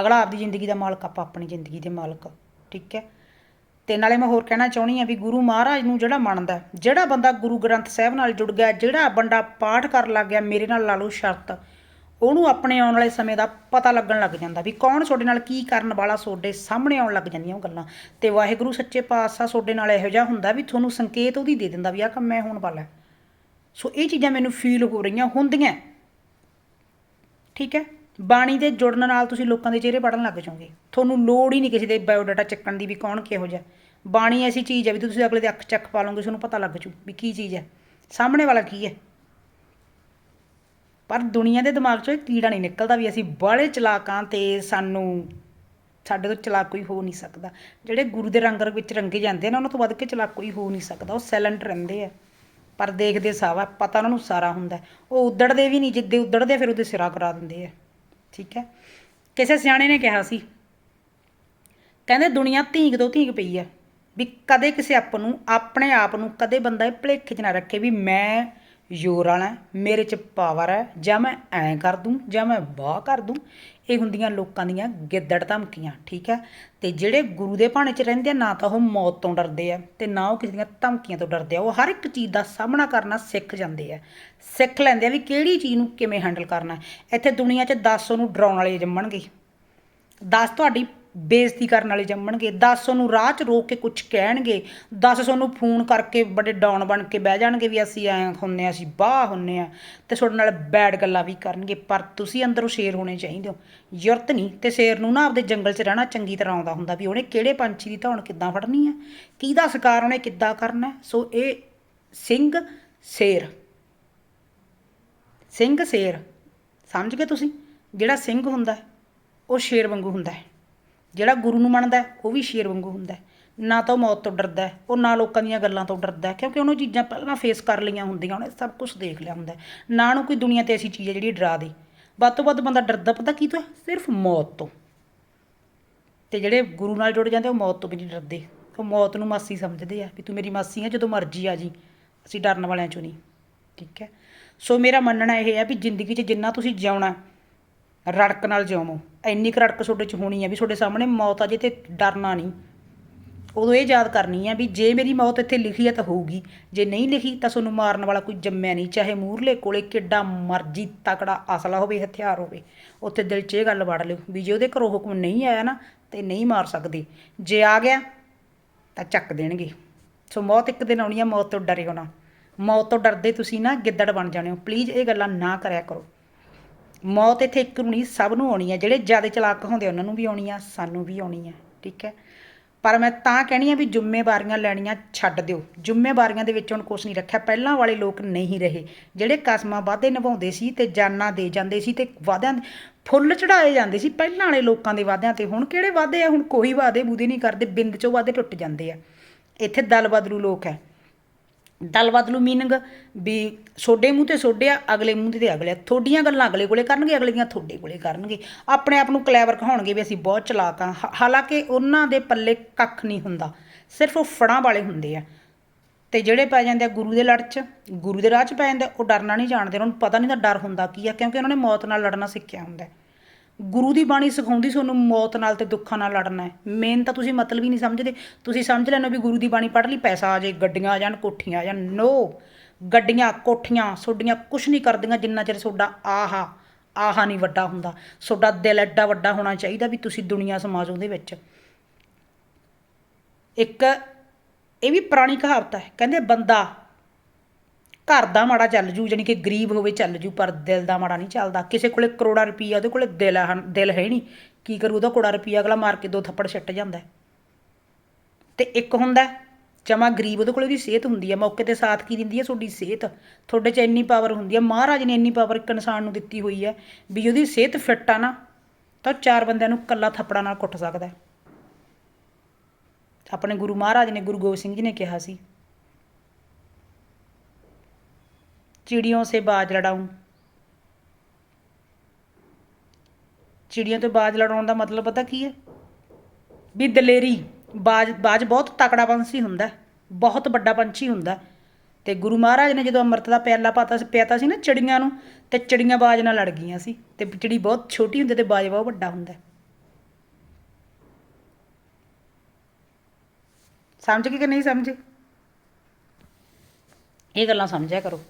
A: ਅਗਲਾ ਆਪਦੀ ਜ਼ਿੰਦਗੀ ਦਾ ਮਾਲਕ, ਆਪਾਂ ਆਪਣੀ ਜ਼ਿੰਦਗੀ ਦੇ ਮਾਲਕ, ਠੀਕ ਹੈ? ਤੇ ਨਾਲੇ ਮੈਂ ਹੋਰ ਕਹਿਣਾ ਚਾਹੁੰਦੀ ਆ ਵੀ ਗੁਰੂ ਮਹਾਰਾਜ ਨੂੰ ਜਿਹੜਾ ਮੰਨਦਾ ਜਿਹੜਾ ਬੰਦਾ ਗੁਰੂ ਗ੍ਰੰਥ ਸਾਹਿਬ ਨਾਲ ਜੁੜ ਗਿਆ, ਜਿਹੜਾ ਬੰਦਾ ਪਾਠ ਕਰਨ ਲੱਗ ਗਿਆ, ਮੇਰੇ ਨਾਲ ਲਾ ਲਓ ਸ਼ਰਤ, ਉਹਨੂੰ ਆਪਣੇ ਆਉਣ ਵਾਲੇ ਸਮੇਂ ਦਾ ਪਤਾ ਲੱਗਣ ਲੱਗ ਜਾਂਦਾ ਵੀ ਕੌਣ ਤੁਹਾਡੇ ਨਾਲ ਕੀ ਕਰਨ ਵਾਲਾ ਤੁਹਾਡੇ ਸਾਹਮਣੇ ਆਉਣ ਲੱਗ ਜਾਂਦੀਆਂ ਉਹ ਗੱਲਾਂ। ਤੇ ਵਾਹਿਗੁਰੂ ਸੱਚੇ ਪਾਤਸ਼ਾਹ ਤੁਹਾਡੇ ਨਾਲ ਇਹੋ ਜਿਹਾ ਹੁੰਦਾ ਵੀ ਤੁਹਾਨੂੰ ਸੰਕੇਤ ਉਹਦੀ ਦੇ ਦਿੰਦਾ ਵੀ ਆਹ ਕੰਮ ਮੈਂ ਹੋਣ ਵਾਲਾ ਸੋ ਇਹ ਚੀਜ਼ਾਂ ਮੈਨੂੰ ਫੀਲ ਹੋ ਰਹੀਆਂ ਹੁੰਦੀਆਂ। ਠੀਕ ਹੈ? ਬਾਣੀ ਦੇ ਜੁੜਨ ਨਾਲ ਤੁਸੀਂ ਲੋਕਾਂ ਦੇ ਚਿਹਰੇ ਪੜਨ ਲੱਗ ਜਾਓਗੇ। ਤੁਹਾਨੂੰ ਲੋੜ ਹੀ ਨਹੀਂ ਕਿਸੇ ਦੇ ਬਾਇਓਡਾਟਾ ਚੱਕਣ ਦੀ ਵੀ ਕੌਣ ਕਿਹੋ ਜਿਹਾ। ਬਾਣੀ ਐਸੀ ਚੀਜ਼ ਹੈ ਵੀ ਤੁਸੀਂ ਅਗਲੇ ਦੇ ਅੱਖ ਚੱਕ ਪਾ ਲਓਗੇ, ਤੁਹਾਨੂੰ ਪਤਾ ਲੱਗ ਜੂ ਵੀ ਕੀ ਚੀਜ਼ ਹੈ। ਸਾਹਮਣੇ ਵਾਲਾ ਕੀ ਹੈ? ਪਰ ਦੁਨੀਆ ਦੇ ਦਿਮਾਗ 'ਚੋਂ ਇਹ ਕੀੜਾ ਨਹੀਂ ਨਿਕਲਦਾ ਵੀ ਅਸੀਂ ਬੜੇ ਚਲਾਕਾਂ ਤੇ ਸਾਨੂੰ ਸਾਡੇ ਤੋਂ ਚਲਾਕ ਕੋਈ ਹੋ ਨਹੀਂ ਸਕਦਾ। ਜਿਹੜੇ ਗੁਰੂ ਦੇ ਰੰਗ ਵਿੱਚ ਰੰਗੇ ਜਾਂਦੇ ਨੇ, ਉਹਨਾਂ ਤੋਂ ਵੱਧ ਕੇ ਚਲਾਕ ਕੋਈ ਹੋ ਨਹੀਂ ਸਕਦਾ। ਉਹ ਸਾਇਲੈਂਟ ਰਹਿੰਦੇ ਆ। ਪਰ ਦੇਖਦੇ ਸਾਵਾ ਪਤਾ ਉਹਨਾਂ ਨੂੰ ਸਾਰਾ ਹੁੰਦਾ ਉਹ ਉਦੜਦੇ ਵੀ ਨਹੀਂ, ਜਿੱਦੇ ਉਦੜਦੇ ਫਿਰ ਉਹਦੇ ਸਿਰਾ ਕਰਾ ਦਿੰਦੇ ਆ। ਠੀਕ ਹੈ? ਕਿਸੇ ਸਿਆਣੇ ਨੇ ਕਿਹਾ ਸੀ, ਕਹਿੰਦੇ ਦੁਨੀਆ ਧੀਂਗ ਤੋਂ ਧੀਂਗ ਪਈ ਹੈ ਵੀ ਕਦੇ ਕਿਸੇ ਆਪ ਨੂੰ, ਆਪਣੇ ਆਪ ਨੂੰ ਕਦੇ ਬੰਦਾ ਇਹ ਭੁਲੇਖੇ 'ਚ ਨਾ ਰੱਖੇ ਵੀ ਮੈਂ ਜ਼ੋਰ ਵਾਲਾ, ਮੇਰੇ 'ਚ ਪਾਵਰ ਹੈ, ਜਾਂ ਮੈਂ ਐਂ ਕਰ ਦੂੰ, ਜਾਂ ਮੈਂ ਵਾਹ ਕਰ ਦੂੰ। ਇਹ ਹੁੰਦੀਆਂ ਲੋਕਾਂ ਦੀਆਂ ਗਿੱਦੜ ਧਮਕੀਆਂ, ਠੀਕ ਹੈ? ਤੇ ਜਿਹੜੇ ਗੁਰੂ ਦੇ ਭਾਣੇ 'ਚ ਰਹਿੰਦੇ ਆ, ਨਾ ਤਾਂ ਉਹ ਮੌਤ ਤੋਂ ਡਰਦੇ ਆ, ਤੇ ਨਾ ਉਹ ਕਿਸੇ ਦੀਆਂ ਧਮਕੀਆਂ ਤੋਂ ਡਰਦੇ ਆ। ਉਹ ਹਰ ਇੱਕ ਚੀਜ਼ ਦਾ ਸਾਹਮਣਾ ਕਰਨਾ ਸਿੱਖ ਜਾਂਦੇ ਆ। ਸਿੱਖ ਲੈਂਦੇ ਆ ਵੀ ਕਿਹੜੀ ਚੀਜ਼ ਨੂੰ ਕਿਵੇਂ ਹੈਂਡਲ ਕਰਨਾ। ਇੱਥੇ ਦੁਨੀਆ 'ਚ 10 ਨੂੰ ਡਰਾਉਣ ਵਾਲੇ ਜੰਮਣਗੇ। 10 ਤੁਹਾਡੀ ਬੇਇੱਜ਼ਤੀ ਕਰਨ ਵਾਲੇ ਜੰਮਣਗੇ 10 ਨੂੰ ਰਾਹ 'ਚ ਰੋਕ ਕੇ ਕੁਝ ਕਹਿਣਗੇ 10 ਤੁਹਾਨੂੰ ਫੋਨ ਕਰਕੇ ਬੜੇ ਡਾਊਨ ਬਣ ਕੇ ਬਹਿ ਜਾਣਗੇ ਵੀ ਅਸੀਂ ਐਂ ਹੁੰਨੇ ਆ, ਅਸੀਂ ਬਾਹ ਹੁੰਨੇ ਆ ਤੇ ਤੁਹਾਡੇ ਨਾਲ ਬੈਡ ਗੱਲਾਂ ਵੀ ਕਰਨਗੇ, ਪਰ ਤੁਸੀਂ ਅੰਦਰੋਂ ਸ਼ੇਰ ਹੋਣੇ ਚਾਹੀਦੇ ਹੋ। ਯੁਰਤ ਨਹੀਂ ਤੇ ਸ਼ੇਰ ਨੂੰ ਨਾ ਆਪਦੇ ਜੰਗਲ 'ਚ ਰਹਿਣਾ ਚੰਗੀ ਤਰ੍ਹਾਂ ਆਉਂਦਾ ਹੁੰਦਾ ਵੀ ਉਹਨੇ ਕਿਹੜੇ ਪੰਛੀ ਦੀ ਧੌਣ ਕਿੱਦਾਂ ਫੜਨੀ ਹੈ ਕਿਹਦਾ ਸ਼ਿਕਾਰ ਉਹਨੇ ਕਿੱਦਾਂ ਕਰਨਾ, ਸੋ ਇਹ ਸਿੰਘ ਸ਼ੇਰ। ਸਿੰਘ ਸ਼ੇਰ, ਸਮਝ ਗਏ ਤੁਸੀਂ? ਜਿਹੜਾ ਸਿੰਘ ਹੁੰਦਾ, ਉਹ ਸ਼ੇਰ ਵਾਂਗੂ ਹੁੰਦਾ ਹੈ। ਜਿਹੜਾ ਗੁਰੂ ਨੂੰ ਮੰਨਦਾ ਉਹ ਵੀ ਸ਼ੇਰ ਵਾਂਗੂ ਹੁੰਦਾ ਨਾ ਤਾਂ ਉਹ ਮੌਤ ਤੋਂ ਡਰਦਾ ਉਹ ਨਾ ਲੋਕਾਂ ਦੀਆਂ ਗੱਲਾਂ ਤੋਂ ਡਰਦਾ ਕਿਉਂਕਿ ਉਹਨੂੰ ਚੀਜ਼ਾਂ ਪਹਿਲਾਂ ਫੇਸ ਕਰ ਲਈਆਂ ਹੁੰਦੀਆਂ, ਉਹਨੇ ਸਭ ਕੁਝ ਦੇਖ ਲਿਆ ਹੁੰਦਾ ਨਾ ਨੂੰ ਕੋਈ ਦੁਨੀਆ ਤੇ ਐਸੀ ਚੀਜ਼ ਹੈ ਜਿਹੜੀ ਡਰਾ ਦੇ। ਵੱਧ ਤੋਂ ਵੱਧ ਬੰਦਾ ਡਰਦਾ, ਪਤਾ ਕੀ ਤੋਂ ਸਿਰਫ ਮੌਤ ਤੋਂ। ਤੇ ਜਿਹੜੇ ਗੁਰੂ ਨਾਲ ਜੁੜ ਜਾਂਦੇ, ਉਹ ਮੌਤ ਤੋਂ ਵੀ ਨਹੀਂ ਡਰਦੇ। ਉਹ ਮੌਤ ਨੂੰ ਮਾਸੀ ਸਮਝਦੇ ਆ ਵੀ ਤੂੰ ਮੇਰੀ ਮਾਸੀ ਆ, ਜਦੋਂ ਮਰਜ਼ੀ ਆ ਜੀ। ਅਸੀਂ ਡਰਨ ਵਾਲਿਆਂ ਚੋਂ ਨਹੀਂ। ਠੀਕ ਹੈ? ਸੋ ਮੇਰਾ ਮੰਨਣਾ ਇਹ ਹੈ ਵੀ ਜ਼ਿੰਦਗੀ 'ਚ ਜਿੰਨਾ ਤੁਸੀਂ ਜਿਉਣਾ ਰੜਕ ਨਾਲ ਜਿਉਵੋ ਇੰਨੀ ਕੁ ਰੜਕ ਤੁਹਾਡੇ 'ਚ ਹੋਣੀ ਹੈ ਵੀ ਤੁਹਾਡੇ ਸਾਹਮਣੇ ਮੌਤ ਆ ਜੇ ਤੇ ਡਰਨਾ ਨਹੀਂ। ਉਦੋਂ ਇਹ ਯਾਦ ਕਰਨੀ ਹੈ ਵੀ ਜੇ ਮੇਰੀ ਮੌਤ ਇੱਥੇ ਲਿਖੀ ਹੈ ਤਾਂ ਹੋਊਗੀ। ਜੇ ਨਹੀਂ ਲਿਖੀ ਤਾਂ ਤੁਹਾਨੂੰ ਮਾਰਨ ਵਾਲਾ ਕੋਈ ਜੰਮਿਆ ਨਹੀਂ। ਚਾਹੇ ਮੂਰਲੇ ਕੋਲੇ ਕਿੱਡਾ ਮਰਜ਼ੀ ਤਕੜਾ ਅਸਲਾ ਹੋਵੇ, ਹਥਿਆਰ ਹੋਵੇ, ਉੱਥੇ ਦਿਲ 'ਚ ਇਹ ਗੱਲ ਵੜ ਲਿਓ ਵੀ ਜੇ ਉਹਦੇ ਘਰੋਂ ਹੁਕਮ ਨਹੀਂ ਆਇਆ ਨਾ ਤੇ ਨਹੀਂ ਮਾਰ ਸਕਦੇ। ਜੇ ਆ ਗਿਆ ਤਾਂ ਚੱਕ ਦੇਣਗੇ। ਸੋ ਮੌਤ ਇੱਕ ਦਿਨ ਆਉਣੀ ਆ, ਮੌਤ ਤੋਂ ਡਰਿਓ ਨਾ। ਮੌਤ ਤੋਂ ਡਰਦੇ ਤੁਸੀਂ ਨਾ ਗਿੱਦੜ ਬਣ ਜਾਣੇ ਹੋ। ਪਲੀਜ਼ ਇਹ ਗੱਲਾਂ ਨਾ ਕਰਿਆ ਕਰੋ। ਮੌਤ ਇੱਥੇ ਇੱਕ ਨੂੰ ਨਹੀਂ, ਸਭ ਨੂੰ ਆਉਣੀ ਹੈ। ਜਿਹੜੇ ਜ਼ਿਆਦਾ ਚਲਾਕ ਹੁੰਦੇ ਉਹਨਾਂ ਨੂੰ ਵੀ ਆਉਣੀ ਆ, ਸਾਨੂੰ ਵੀ ਆਉਣੀ ਹੈ ਠੀਕ ਹੈ? ਪਰ ਮੈਂ ਤਾਂ ਕਹਿਣੀ ਆ ਵੀ ਜ਼ਿੰਮੇਵਾਰੀਆਂ ਲੈਣੀਆਂ ਛੱਡ ਦਿਓ। ਜ਼ਿੰਮੇਵਾਰੀਆਂ ਦੇ ਵਿੱਚ ਹੁਣ ਕੁਝ ਨਹੀਂ ਰੱਖਿਆ। ਪਹਿਲਾਂ ਵਾਲੇ ਲੋਕ ਨਹੀਂ ਰਹੇ। ਜਿਹੜੇ ਕਸਮਾਂ ਵਾਅਦੇ ਨਿਭਾਉਂਦੇ ਸੀ ਤੇ ਜਾਨਾਂ ਦੇ ਜਾਂਦੇ ਸੀ ਤੇ ਵਾਅਦਿਆਂ ਫੁੱਲ ਚੜਾਏ ਜਾਂਦੇ ਸੀ, ਪਹਿਲਾਂ ਵਾਲੇ ਲੋਕਾਂ ਦੇ ਵਾਅਦਿਆਂ ਤੇ ਹੁਣ ਕਿਹੜੇ ਵਾਅਦੇ ਆ? ਹੁਣ ਕੋਈ ਵਾਅਦੇ ਬੂਦੇ ਨਹੀਂ ਕਰਦੇ, ਬਿੰਦ ਚੋਂ ਵਾਅਦੇ ਟੁੱਟ ਜਾਂਦੇ ਆ। ਇੱਥੇ ਦਲ ਬਦਲੂ ਲੋਕ ਹੈ। ਦਲ ਬਦਲੂ ਮੀਨਿੰਗ ਵੀ ਸੋਡੇ ਮੂੰਹ ਤੇ ਸੋਡੇ ਆ ਅਗਲੇ ਮੂੰਹ ਤੇ ਅਗਲੇ। ਆ। ਤੁਹਾਡੀਆਂ ਗੱਲਾਂ ਅਗਲੇ ਕੋਲੇ ਕਰਨਗੇ ਅਗਲੇ ਦੀਆਂ ਤੁਹਾਡੇ ਕੋਲੇ ਕਰਨਗੇ। ਆਪਣੇ ਆਪ ਨੂੰ ਕਲੈਵਰ ਕਹਾਉਣਗੇ ਵੀ ਅਸੀਂ ਬਹੁਤ ਚਲਾਕ ਆ ਹਾਲਾਂਕਿ ਉਹਨਾਂ ਦੇ ਪੱਲੇ ਕੱਖ ਨਹੀਂ ਹੁੰਦਾ। ਸਿਰਫ ਉਹ ਫੜਾਂ ਵਾਲੇ ਹੁੰਦੇ ਆ। ਤੇ ਜਿਹੜੇ ਪੈ ਜਾਂਦੇ ਆ ਗੁਰੂ ਦੇ ਲੜ 'ਚ ਗੁਰੂ ਦੇ ਰਾਹ 'ਚ ਪੈ ਜਾਂਦੇ ਆ, ਉਹ ਡਰਨਾ ਨਹੀਂ ਜਾਣਦੇ। ਉਹਨਾਂ ਨੂੰ ਪਤਾ ਨਹੀਂ ਤਾਂ ਡਰ ਹੁੰਦਾ ਕੀ ਆ ਕਿਉਂਕਿ ਉਹਨਾਂ ਨੇ ਮੌਤ ਨਾਲ ਲੜਨਾ ਸਿੱਖਿਆ ਹੁੰਦਾ। ਗੁਰੂ ਦੀ ਬਾਣੀ ਸਿਖਾਉਂਦੀ ਤੁਹਾਨੂੰ ਮੌਤ ਨਾਲ ਤੇ ਦੁੱਖਾਂ ਨਾਲ ਲੜਨਾ ਹੈ। ਮੇਨ ਤਾਂ ਤੁਸੀਂ ਮਤਲਬ ਹੀ ਨਹੀਂ ਸਮਝਦੇ। ਤੁਸੀਂ ਸਮਝ ਲੈਣਾ ਵੀ ਗੁਰੂ ਦੀ ਬਾਣੀ ਪੜ੍ਹ ਲਈ ਪੈਸਾ ਆ ਜਾਏ, ਗੱਡੀਆਂ ਆ ਜਾਣ, ਕੋਠੀਆਂ ਆ ਜਾਣ। ਨੋ ਗੱਡੀਆਂ, ਕੋਠੀਆਂ ਤੁਹਾਡੀਆਂ ਕੁਛ ਨਹੀਂ ਕਰਦੀਆਂ ਜਿੰਨਾ ਚਿਰ ਤੁਹਾਡਾ ਆਹਾ ਆਹਾ ਨਹੀਂ ਵੱਡਾ ਹੁੰਦਾ। ਤੁਹਾਡਾ ਦਿਲ ਐਡਾ ਵੱਡਾ ਹੋਣਾ ਚਾਹੀਦਾ ਵੀ ਤੁਸੀਂ ਦੁਨੀਆ ਸਮਾਜ ਉਹਦੇ ਵਿੱਚ। ਇੱਕ ਇਹ ਵੀ ਪੁਰਾਣੀ ਕਹਾਵਤ ਹੈ। ਕਹਿੰਦੇ ਬੰਦਾ ਘਰ ਦਾ ਮਾੜਾ ਚੱਲ ਜੂ, ਜਾਣੀ ਕਿ ਗਰੀਬ ਹੋਵੇ ਚੱਲ ਜੂ, ਪਰ ਦਿਲ ਦਾ ਮਾੜਾ ਨਹੀਂ ਚੱਲਦਾ। ਕਿਸੇ ਕੋਲੇ ਕਰੋੜਾ ਰੁਪਈਆ, ਉਹਦੇ ਕੋਲੇ ਦਿਲ ਹੈ ਦਿਲ ਹੈ ਨਹੀਂ। ਕੀ ਕਰੂ, ਉਹਦਾ ਕਰੋੜਾ ਰੁਪਈਆ ਅਗਲਾ ਮਾਰ ਕੇ ਦੋ ਥੱਪੜ ਛੱਟ ਜਾਂਦਾ ਹੈ। ਤੇ ਇੱਕ ਹੁੰਦਾ ਜਮਾ ਗਰੀਬ ਉਹਦੇ ਕੋਲ ਉਹਦੀ ਸਿਹਤ ਹੁੰਦੀ ਹੈ, ਮੌਕੇ ਤੇ ਸਾਥ ਕੀ ਦਿੰਦੀ ਹੈ? ਤੁਹਾਡੀ ਸਿਹਤ। ਤੁਹਾਡੇ 'ਚ ਇੰਨੀ ਪਾਵਰ ਹੁੰਦੀ ਹੈ, ਮਹਾਰਾਜ ਨੇ ਇੰਨੀ ਪਾਵਰ ਇੱਕ ਇਨਸਾਨ ਨੂੰ ਦਿੱਤੀ ਹੋਈ ਹੈ, ਵੀ ਉਹਦੀ ਸਿਹਤ ਫਿੱਟ ਆ ਨਾ, ਤਾਂ ਉਹ ਚਾਰ ਬੰਦਿਆਂ ਨੂੰ ਕੱਲਾ ਥੱਪੜਾਂ ਨਾਲ ਕੁੱਟ ਸਕਦਾ ਆਪਣੇ ਗੁਰੂ ਮਹਾਰਾਜ ਨੇ, ਗੁਰੂ ਗੋਬਿੰਦ ਸਿੰਘ ਜੀ ਨੇ ਕਿਹਾ ਸੀ चिड़ियों से बाज लड़ाऊं ਚਿੜੀਆਂ ਤੋਂ ਬਾਜ ਲੜਾਉਣ ਦਾ ਮਤਲਬ ਪਤਾ ਕੀ ਹੈ ਵੀ ਦਲੇਰੀ ਬਾਜ ਬਾਜ ਬਹੁਤ ਤਕੜਾ ਪੰਛੀ ਹੁੰਦਾ ਹੈ, ਬਹੁਤ ਵੱਡਾ ਪੰਛੀ ਹੁੰਦਾ ਹੈ। ਤੇ ਗੁਰੂ ਮਹਾਰਾਜ ਨੇ ਜਦੋਂ ਅੰਮ੍ਰਿਤ ਦਾ ਪਿਆਲਾ ਪਾਤਾ ਪਿਆਤਾ ਸੀ ਨਾ ਚਿੜੀਆਂ ਨੂੰ ਤੇ ਚਿੜੀਆਂ ਬਾਜ ਨਾਲ ਲੜ ਗਈਆਂ ਸੀ ਤੇ ਚਿੜੀ ਬਹੁਤ ਛੋਟੀ ਹੁੰਦੀ ਤੇ ਬਾਜ ਬਹੁਤ ਵੱਡਾ ਹੁੰਦਾ ਸਮਝ ਗਏ ਕਿ ਨਹੀਂ ਸਮਝੇ ਇਹ ਗੱਲਾਂ ਸਮਝਿਆ ਕਰੋ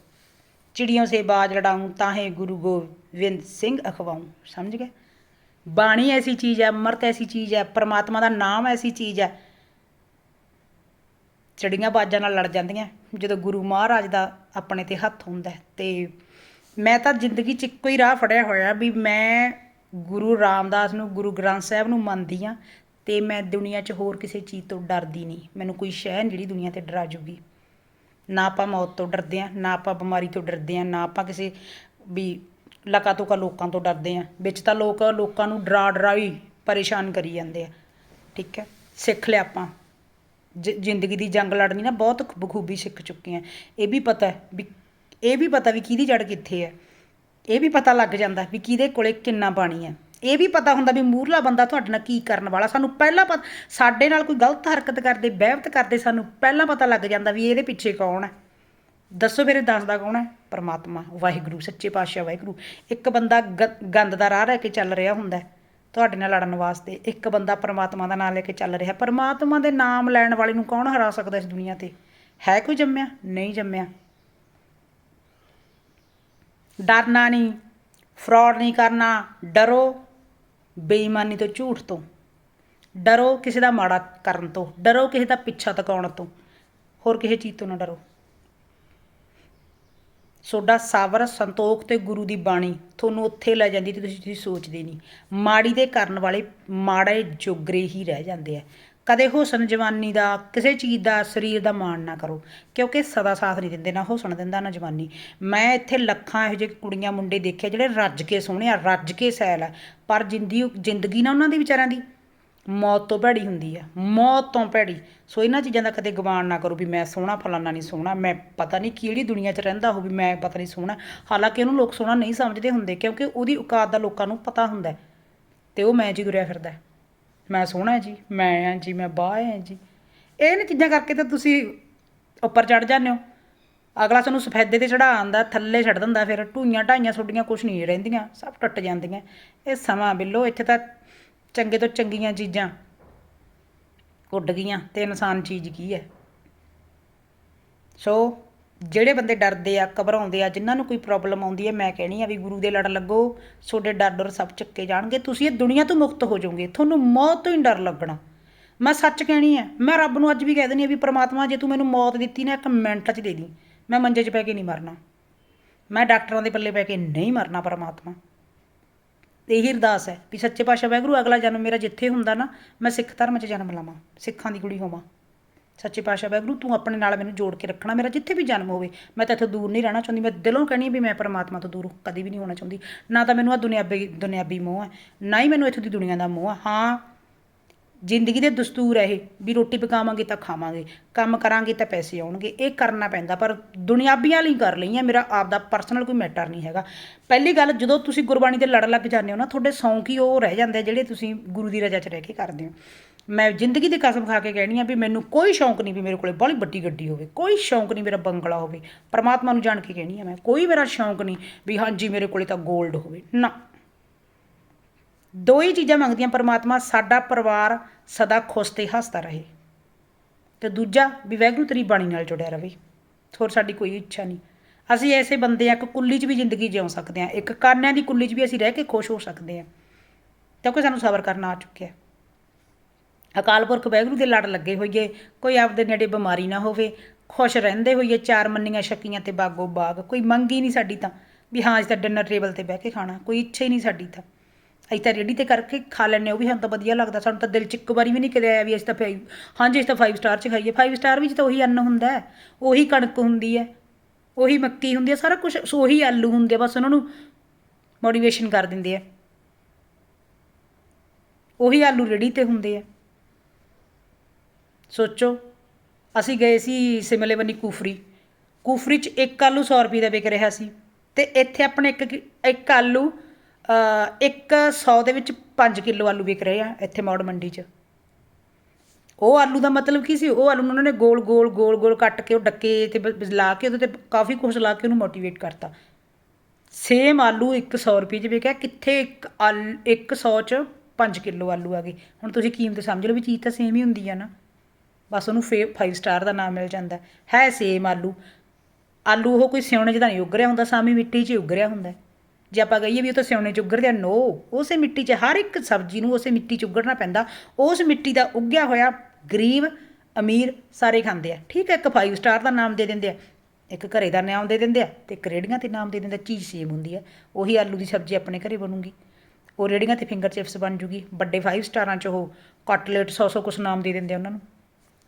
A: ਚਿੜੀਆਂ ਸੇ ਬਾਜ ਲੜਾऊं ਤਾਹੇ ਗੁਰੂ ਗੋਬਿੰਦ ਸਿੰਘ ਅਖਵਾऊं ਸਮਝ ਗਏ? ਬਾਣੀ ਐਸੀ ਚੀਜ਼ ਹੈ ਅੰਮ੍ਰਿਤ ਐਸੀ ਚੀਜ਼ ਹੈ, ਪਰਮਾਤਮਾ ਦਾ ਨਾਮ ਐਸੀ ਚੀਜ਼ ਹੈ। ਚਿੜੀਆਂ ਬਾਜਾਂ ਨਾਲ ਲੜ ਜਾਂਦੀਆਂ। ਜਦੋਂ ਗੁਰੂ ਮਹਾਰਾਜ ਦਾ ਆਪਣੇ ਤੇ ਹੱਥ ਹੁੰਦਾ ਹੈ। ਤੇ ਮੈਂ ਤਾਂ ਜ਼ਿੰਦਗੀ 'ਚ ਇੱਕੋ ਹੀ ਰਾਹ ਫੜਿਆ ਹੋਇਆ ਵੀ ਮੈਂ ਗੁਰੂ ਰਾਮਦਾਸ ਨੂੰ, ਗੁਰੂ ਗ੍ਰੰਥ ਸਾਹਿਬ ਨੂੰ ਮੰਨਦੀ ਆ ਤੇ ਮੈਂ ਦੁਨੀਆ 'ਚ ਹੋਰ ਕਿਸੇ ਚੀਜ਼ ਤੋਂ ਡਰਦੀ ਨਹੀਂ। ਮੈਨੂੰ ਕੋਈ ਸ਼ੈ ਜਿਹੜੀ ਦੁਨੀਆ ਤੇ ਡਰਾ ਜੂਗੀ। ਨਾ ਆਪਾਂ ਮੌਤ ਤੋਂ ਡਰਦੇ ਹਾਂ, ਨਾ ਆਪਾਂ ਬਿਮਾਰੀ ਤੋਂ ਡਰਦੇ ਹਾਂ, ਨਾ ਆਪਾਂ ਕਿਸੇ ਵੀ ਲਕਾ ਤੋਕਾ ਲੋਕਾਂ ਤੋਂ ਡਰਦੇ ਹਾਂ। ਵਿੱਚ ਤਾਂ ਲੋਕ ਲੋਕਾਂ ਨੂੰ ਡਰਾ ਡਰਾ ਹੀ ਪਰੇਸ਼ਾਨ ਕਰੀ ਜਾਂਦੇ ਆ। ਠੀਕ ਹੈ? ਸਿੱਖ ਲਿਆ ਆਪਾਂ। ਜ- ਜ਼ਿੰਦਗੀ ਦੀ ਜੰਗ ਲੜਨੀ ਨਾ ਬਹੁਤ ਬਖੂਬੀ ਸਿੱਖ ਚੁੱਕੇ ਹਾਂ। ਇਹ ਵੀ ਪਤਾ ਹੈ ਵੀ, ਇਹ ਵੀ ਪਤਾ ਵੀ ਕਿਹਦੀ ਜੜ ਕਿੱਥੇ ਹੈ। ਇਹ ਵੀ ਪਤਾ ਲੱਗ ਜਾਂਦਾ ਵੀ ਕਿਹਦੇ ਕੋਲੇ ਕਿੰਨਾ ਪਾਣੀ ਹੈ। ਇਹ ਵੀ ਪਤਾ ਹੁੰਦਾ ਵੀ ਮੂਰਲਾ ਬੰਦਾ ਤੁਹਾਡੇ ਨਾਲ ਕੀ ਕਰਨ ਵਾਲਾ। ਸਾਨੂੰ ਪਹਿਲਾਂ ਪਤਾ, ਸਾਡੇ ਨਾਲ ਕੋਈ ਗਲਤ ਹਰਕਤ ਕਰਦੇ ਬਹਿਬਤ ਕਰਦੇ, ਸਾਨੂੰ ਪਹਿਲਾਂ ਪਤਾ ਲੱਗ ਜਾਂਦਾ ਵੀ ਇਹਦੇ ਪਿੱਛੇ ਕੌਣ ਹੈ। ਦੱਸੋ ਫਿਰ ਦੱਸਦਾ ਕੌਣ ਹੈ? ਪਰਮਾਤਮਾ, ਵਾਹਿਗੁਰੂ, ਸੱਚੇ ਪਾਤਸ਼ਾਹ, ਵਾਹਿਗੁਰੂ। ਇੱਕ ਬੰਦਾ ਗ- ਗੰਦ ਦਾ ਰਾਹ ਰਹਿ ਕੇ ਚੱਲ ਰਿਹਾ ਹੁੰਦਾ ਤੁਹਾਡੇ ਨਾਲ ਲੜਨ ਵਾਸਤੇ। ਇੱਕ ਬੰਦਾ ਪਰਮਾਤਮਾ ਦਾ ਨਾਮ ਲੈ ਕੇ ਚੱਲ ਰਿਹਾ। ਪਰਮਾਤਮਾ ਦੇ ਨਾਮ ਲੈਣ ਵਾਲੇ ਨੂੰ ਕੌਣ ਹਰਾ ਸਕਦਾ ਇਸ ਦੁਨੀਆ ਤੇ? ਹੈ ਕੋਈ ਜੰਮਿਆ? ਨਹੀਂ ਜੰਮਿਆ। ਡਰਨਾ ਨਹੀਂ, ਫਰਾਡ ਨਹੀਂ ਕਰਨਾ, ਡਰੋ। ਬੇਈਮਾਨੀ ਤੋਂ ਝੂਠ ਤੋਂ। ਡਰੋ ਕਿਸੇ ਦਾ ਮਾੜਾ ਕਰਨ ਤੋਂ, ਡਰੋ ਕਿਸੇ ਦਾ ਪਿੱਛਾ ਤਕਾਉਣ ਤੋਂ। ਹੋਰ ਕਿਸੇ ਚੀਜ਼ ਤੋਂ ਨਾ ਡਰੋ। ਸੋਡਾ ਸਾਵਰ ਸੰਤੋਖ ਤੇ ਗੁਰੂ ਦੀ ਬਾਣੀ ਤੁਹਾਨੂੰ ਉੱਥੇ ਲੈ ਜਾਂਦੀ ਤੇ ਤੁਸੀਂ ਤੁਸੀਂ ਸੋਚਦੇ ਨਹੀਂ। ਮਾੜੀ ਦੇ ਕਰਨ ਵਾਲੇ ਮਾੜੇ ਜੋਗਰੇ ਹੀ ਰਹਿ ਜਾਂਦੇ ਆ। ਕਦੇ ਹੁਸਨ ਜਵਾਨੀ ਦਾ, ਕਿਸੇ ਚੀਜ਼ ਦਾ, ਸਰੀਰ ਦਾ ਮਾਣ ਨਾ ਕਰੋ। ਕਿਉਂਕਿ ਸਦਾ ਸਾਥ ਨਹੀਂ ਦਿੰਦੇ, ਨਾ ਹੁਸਨ ਦਿੰਦਾ, ਨਾ ਜਵਾਨੀ। ਮੈਂ ਇੱਥੇ ਲੱਖਾਂ ਇਹੋ ਜਿਹੇ ਕੁੜੀਆਂ ਮੁੰਡੇ ਦੇਖੇ ਜਿਹੜੇ ਰੱਜ ਕੇ ਸੋਹਣੇ ਆ, ਰੱਜ ਕੇ ਸੈਲ ਆ। ਪਰ ਜਿੰਦੀ ਜ਼ਿੰਦਗੀ ਨਾ ਉਹਨਾਂ ਦੀ ਵਿਚਾਰਿਆਂ ਦੀ। ਮੌਤ ਤੋਂ ਭੈੜੀ ਹੁੰਦੀ ਆ। ਮੌਤ ਤੋਂ ਭੈੜੀ। ਸੋ ਇਹਨਾਂ ਚੀਜ਼ਾਂ ਦਾ ਕਦੇ ਗਵਾਨ ਨਾ ਕਰੋ ਵੀ ਮੈਂ ਸੋਹਣਾ, ਫਲਾਨਾ ਨਹੀਂ ਸੋਹਣਾ। ਮੈਂ ਪਤਾ ਨਹੀਂ ਕਿਹੜੀ ਦੁਨੀਆ 'ਚ ਰਹਿੰਦਾ ਹੋ ਵੀ ਮੈਂ ਪਤਾ ਨਹੀਂ ਸੋਹਣਾ। ਹਾਲਾਂਕਿ ਉਹਨੂੰ ਲੋਕ ਸੋਹਣਾ ਨਹੀਂ ਸਮਝਦੇ ਹੁੰਦੇ ਕਿਉਂਕਿ ਉਹਦੀ ਔਕਾਤ ਦਾ ਲੋਕਾਂ ਨੂੰ ਪਤਾ ਹੁੰਦਾ ਹੈ। ਤੇ ਉਹ ਮੈਂ ਜੀ ਗੁਰਿਆ ਫਿਰਦਾ ਮੈਂ ਸੋਹਣਾ ਜੀ, ਮੈਂ ਆ ਜੀ, ਮੈਂ ਬਾਹ ਹੈ ਜੀ। ਇਹ ਨੇ ਚੀਜ਼ਾਂ ਕਰਕੇ ਤਾਂ ਤੁਸੀਂ ਉੱਪਰ ਚੜ ਜਾਂਦੇ ਹੋ। ਅਗਲਾ ਤੁਹਾਨੂੰ ਸਫੈਦੇ ਤੇ ਚੜਾ ਆਂਦਾ ਥੱਲੇ ਛੱਡ ਦਿੰਦਾ, ਫਿਰ ਢੂਈਆਂ ਢਾਈਆਂ ਤੁਹਾਡੀਆਂ ਕੁਛ ਨਹੀਂ ਰਹਿੰਦੀਆਂ, ਸਭ ਟੁੱਟ ਜਾਂਦੀਆਂ। ਇਹ ਸਮਾਂ ਬਿੱਲੋ, ਇੱਥੇ ਤਾਂ ਚੰਗੇ ਤੋਂ ਚੰਗੀਆਂ ਚੀਜ਼ਾਂ ਉੱਡ ਗਈਆਂ ਤੇ ਇਨਸਾਨ ਚੀਜ਼ ਕੀ ਹੈ? ਸੋ ਜਿਹੜੇ ਬੰਦੇ ਡਰਦੇ ਆ, ਘਬਰਾਉਂਦੇ ਆ, ਜਿਨ੍ਹਾਂ ਨੂੰ ਕੋਈ ਪ੍ਰੋਬਲਮ ਆਉਂਦੀ ਹੈ, ਮੈਂ ਕਹਿਣੀ ਆ ਵੀ ਗੁਰੂ ਦੇ ਲੜ ਲੱਗੋ, ਤੁਹਾਡੇ ਡਰ ਡਰ ਸਭ ਚੱਕੇ ਜਾਣਗੇ, ਤੁਸੀਂ ਇਹ ਦੁਨੀਆ ਤੋਂ ਮੁਕਤ ਹੋ ਜਾਓਗੇ, ਤੁਹਾਨੂੰ ਮੌਤ ਤੋਂ ਹੀ ਡਰ ਲੱਗਣਾ। ਮੈਂ ਸੱਚ ਕਹਿਣੀ ਹੈ ਮੈਂ ਰੱਬ ਨੂੰ ਅੱਜ ਵੀ ਕਹਿ ਦਿੰਦੀ ਆ ਵੀ ਪ੍ਰਮਾਤਮਾ, ਜੇ ਤੂੰ ਮੈਨੂੰ ਮੌਤ ਦਿੱਤੀ ਨਾ, ਇੱਕ ਮਿੰਟ 'ਚ ਦੇ ਦੀ, ਮੈਂ ਮੰਜੇ 'ਚ ਪੈ ਕੇ ਨਹੀਂ ਮਰਨਾ। ਮੈਂ ਡਾਕਟਰਾਂ ਦੇ ਪੱਲੇ ਪੈ ਕੇ ਨਹੀਂ ਮਰਨਾ ਪ੍ਰਮਾਤਮਾ। ਇਹੀ ਅਰਦਾਸ ਹੈ ਵੀ ਸੱਚੇ ਪਾਤਸ਼ਾਹ ਵਾਹਿਗੁਰੂ, ਅਗਲਾ ਜਨਮ ਮੇਰਾ ਜਿੱਥੇ ਹੁੰਦਾ ਨਾ, ਮੈਂ ਸਿੱਖ ਧਰਮ 'ਚ ਜਨਮ ਲਵਾਂ, ਸਿੱਖਾਂ ਦੀ ਕੁੜੀ ਹੋਵਾਂ। ਸੱਚੇ ਪਾਤਸ਼ਾਹ ਵਾਹਿਗੁਰੂ, ਤੂੰ ਆਪਣੇ ਨਾਲ ਮੈਨੂੰ ਜੋੜ ਕੇ ਰੱਖਣਾ, ਮੇਰਾ ਜਿੱਥੇ ਵੀ ਜਨਮ ਹੋਵੇ। ਮੈਂ ਤਾਂ ਇੱਥੋਂ ਦੂਰ ਨਹੀਂ ਰਹਿਣਾ ਚਾਹੁੰਦੀ, ਮੈਂ ਦਿਲੋਂ ਕਹਿਣੀ ਵੀ ਮੈਂ ਪਰਮਾਤਮਾ ਤੋਂ ਦੂਰ ਕਦੀ ਵੀ ਨਹੀਂ ਹੋਣਾ ਚਾਹੁੰਦੀ। ਨਾ ਤਾਂ ਮੈਨੂੰ ਆ ਦੁਨਿਆਵੀ ਦੁਨਿਆਵੀ ਮੋਹ ਹੈ, ਨਾ ਹੀ ਮੈਨੂੰ ਇੱਥੋਂ ਦੀ ਦੁਨੀਆ ਦਾ ਮੋਹ ਹੈ। ਹਾਂ, ਜ਼ਿੰਦਗੀ ਦੇ ਦਸਤੂਰ ਹੈ ਇਹ, ਵੀ ਰੋਟੀ ਪਕਾਵਾਂਗੇ ਤਾਂ ਖਾਵਾਂਗੇ, ਕੰਮ ਕਰਾਂਗੇ ਤਾਂ ਪੈਸੇ ਆਉਣਗੇ, ਇਹ ਕਰਨਾ ਪੈਂਦਾ, ਪਰ ਦੁਨਿਆਬੀਆਂ ਲਈ ਕਰ ਲਈ ਹੈ ਮੇਰਾ ਆਪ ਦਾ ਪਰਸਨਲ ਕੋਈ ਮੈਟਰ ਨਹੀਂ ਹੈਗਾ। ਪਹਿਲੀ ਗੱਲ, ਜਦੋਂ ਤੁਸੀਂ ਗੁਰਬਾਣੀ ਦੇ ਲੜ ਲੱਗ ਜਾਂਦੇ ਹੋ ਨਾ, ਤੁਹਾਡੇ ਸੌਂਕ ਹੀ ਉਹ ਰਹਿ ਜਾਂਦੇ ਜਿਹੜੇ ਤੁਸੀਂ ਗੁਰੂ ਦੀ ਰਜ਼ਾ 'ਚ ਰਹਿ ਕੇ ਕਰਦੇ ਹੋ। ਮੈਂ ਜ਼ਿੰਦਗੀ ਦੀ ਕਸਮ ਖਾ ਕੇ ਕਹਿਣੀ ਆ ਵੀ ਮੈਨੂੰ ਕੋਈ ਸ਼ੌਂਕ ਨਹੀਂ ਵੀ ਮੇਰੇ ਕੋਲੇ ਬੜੀ ਵੱਡੀ ਗੱਡੀ ਹੋਵੇ, ਕੋਈ ਸ਼ੌਂਕ ਨਹੀਂ ਮੇਰਾ ਬੰਗਲਾ ਹੋਵੇ। ਪਰਮਾਤਮਾ ਨੂੰ ਜਾਣ ਕੇ ਕਹਿਣੀ ਆ ਮੈਂ, ਕੋਈ ਮੇਰਾ ਸ਼ੌਂਕ ਨਹੀਂ ਵੀ ਹਾਂਜੀ ਮੇਰੇ ਕੋਲੇ ਤਾਂ 골ਡ ਹੋਵੇ। ਨਾ। ਦੋ ਹੀ ਚੀਜ਼ਾਂ ਮੰਗਦੀਆਂ, ਪਰਮਾਤਮਾ ਸਾਡਾ ਪਰਿਵਾਰ ਸਦਾ ਖੁਸ਼ ਤੇ ਹੱਸਦਾ ਰਹੇ। ਤੇ ਦੂਜਾ ਵੀ ਵਾਹਿਗੁਰੂ ਤੇਰੀ ਬਾਣੀ ਨਾਲ ਜੁੜਿਆ ਰਹੇ। ਹੋਰ ਸਾਡੀ ਕੋਈ ਇੱਛਾ ਨਹੀਂ। ਅਸੀਂ ਐਸੇ ਬੰਦੇ ਆ ਕਿ ਕੁੱਲੀ 'ਚ ਵੀ ਜ਼ਿੰਦਗੀ ਜਿਉ ਸਕਦੇ ਆ। ਇੱਕ ਕਾਨਿਆਂ ਦੀ ਕੁੱਲੀ 'ਚ ਵੀ ਅਸੀਂ ਰਹਿ ਕੇ ਖੁਸ਼ ਹੋ ਸਕਦੇ ਆ। ਕਿਉਂਕਿ ਸਾਨੂੰ ਸਬਰ ਕਰਨਾ ਆ ਚੁੱਕਿਆ। ਅਕਾਲ ਪੁਰਖ ਵਾਹਿਗੁਰੂ ਦੇ ਲੜ ਲੱਗੇ ਹੋਈਏ ਕੋਈ ਆਪਦੇ ਨੇੜੇ ਬਿਮਾਰੀ ਨਾ ਹੋਵੇ ਖੁਸ਼ ਰਹਿੰਦੇ ਹੋਈਏ ਚਾਰ ਮੰਨੀਆਂ ਸ਼ੱਕੀਆਂ ਤੇ ਬਾਗੋ ਬਾਗ ਕੋਈ ਮੰਗ ਹੀ ਨਹੀਂ ਸਾਡੀ ਤਾਂ ਵੀ ਹਾਂ ਅੱਜ ਤਾਂ ਡਿਨਰ ਟੇਬਲ ਤੇ ਬਹਿ ਕੇ ਖਾਣਾ ਕੋਈ ਇੱਛਾ ਹੀ ਨਹੀਂ ਸਾਡੀ ਤਾਂ। ਅਸੀਂ ਤਾਂ ਰੇਡੀ ਤੇ ਕਰਕੇ ਖਾ ਲੈਂਦੇ ਉਹ ਵੀ ਸਾਨੂੰ ਤਾਂ ਵਧੀਆ ਲੱਗਦਾ ਸਾਨੂੰ ਤਾਂ ਦਿਲ 'ਚ ਇੱਕ ਵਾਰੀ ਵੀ ਨਹੀਂ ਕਰਿਆ ਵੀ ਅਸੀਂ ਤਾਂ ਫਾਈਵ ਹਾਂਜੀ ਅਸੀਂ ਤਾਂ 5 ਸਟਾਰ 'ਚ ਖਾਈਏ 5 ਸਟਾਰ ਵਿੱਚ ਤਾਂ ਉਹੀ ਅੰਨ ਹੁੰਦਾ ਹੈ ਉਹੀ ਕਣਕ ਹੁੰਦੀ ਹੈ ਉਹੀ ਮੱਕੀ ਹੁੰਦੀ ਹੈ ਸਾਰਾ ਕੁਝ ਉਹੀ ਆਲੂ ਹੁੰਦੇ ਆ, ਬਸ ਉਹਨਾਂ ਨੂੰ ਮੋਟੀਵੇਸ਼ਨ ਕਰ ਦਿੰਦੇ ਆ। ਉਹੀ ਆਲੂ ਰੇੜੀ ਤੇ ਹੁੰਦੇ ਆ। ਸੋਚੋ। ਅਸੀਂ ਗਏ ਸੀ ਸਿਮਲੇ ਬੰਨੀ ਕੁਫਰੀ। ਕੁਫਰੀ 'ਚ ਇੱਕ ਆਲੂ 100 ਰੁਪਏ ਦਾ ਵਿਕ ਰਿਹਾ ਸੀ ਤੇ ਇੱਥੇ ਆਪਣੇ ਇੱਕ ਕਿ- ਇੱਕ ਆਲੂ ਇੱਕ 100 ਦੇ ਵਿੱਚ 5 ਕਿਲੋ ਆਲੂ ਵਿਕ ਰਹੇ ਆ ਇੱਥੇ ਮੌੜ ਮੰਡੀ 'ਚ। ਉਹ ਆਲੂ ਦਾ ਮਤਲਬ ਕੀ ਸੀ? ਉਹ ਆਲੂ ਨੂੰ ਉਹਨਾਂ ਨੇ ਗੋਲ ਗੋਲ ਗੋਲ ਗੋਲ ਕੱਟ ਕੇ ਉਹ ਡੱਕੇ ਤੇ ਬ- ਲਾ ਕੇ ਉਹਦੇ ਤੇ ਕਾਫੀ ਕੁਝ ਲਾ ਕੇ ਉਹਨੂੰ ਮੋਟੀਵੇਟ ਕਰਤਾ। ਸੇਮ ਆਲੂ 100 ਰੁਪਏ 'ਚ ਵਿਕਿਆ, ਕਿੱਥੇ ਇੱਕ ਆਲ 100 ਚ 5 ਕਿਲੋ ਆਲੂ ਆ ਗਏ। ਹੁਣ ਤੁਸੀਂ ਕੀਮਤ ਸਮਝ ਲਓ ਵੀ ਚੀਜ਼ ਤਾਂ ਸੇਮ ਹੀ ਹੁੰਦੀ ਆ ਨਾ। ਬਸ ਉਹਨੂੰ ਫੇ 5 ਸਟਾਰ ਦਾ ਨਾਮ ਮਿਲ ਜਾਂਦਾ। ਹੈ ਸੇਮ ਆਲੂ। ਆਲੂ ਉਹ ਕੋਈ ਸਿਉਣੇ 'ਚ ਤਾਂ ਨਹੀਂ ਉੱਗ ਰਿਹਾ ਹੁੰਦਾ, ਸਾਮੀ ਮਿੱਟੀ 'ਚ ਹੀ ਉੱਗ ਰਿਹਾ ਹੁੰਦਾ। ਜੇ ਆਪਾਂ ਕਹੀਏ ਵੀ ਉਹ ਤਾਂ ਸਿਉਣੇ 'ਚ ਉੱਗਦੇ ਆ ਨੋ ਉਸੇ ਮਿੱਟੀ 'ਚ ਹਰ ਇੱਕ ਸਬਜ਼ੀ ਨੂੰ ਉਸੇ ਮਿੱਟੀ 'ਚ ਉੱਗਣਾ ਪੈਂਦਾ। ਉਸ ਮਿੱਟੀ ਦਾ ਉੱਗਿਆ ਹੋਇਆ ਗਰੀਬ ਅਮੀਰ ਸਾਰੇ ਖਾਂਦੇ ਆ। ਠੀਕ ਹੈ ਇੱਕ 5 ਸਟਾਰ ਦਾ ਨਾਮ ਦੇ ਦਿੰਦੇ ਆ, ਇੱਕ ਘਰੇ ਦਾ ਨਾਮ ਦੇ ਦਿੰਦੇ ਆ ਤੇ ਇੱਕ ਰੇੜੀਆਂ ਤੇ ਨਾਮ ਦੇ ਦਿੰਦੇ ਆ, ਚੀਜ਼ ਸੇਮ ਹੁੰਦੀ ਹੈ ਉਹੀ ਆਲੂ ਦੀ ਸਬਜ਼ੀ ਆਪਣੇ ਘਰੇ ਬਣੂਗੀ। ਉਹ ਰੇੜੀਆਂ ਤੇ ਫਿੰਗਰ ਚਿਪਸ ਬਣ ਜੂਗੀ। ਵੱਡੇ 5 ਸਟਾਰਾਂ 'ਚ ਉਹ ਕਟਲੇਟ 100 100 ਕੁਛ ਨਾਮ ਦੇ ਦਿੰਦੇ ਆ ਉਹਨਾਂ ਨੂੰ।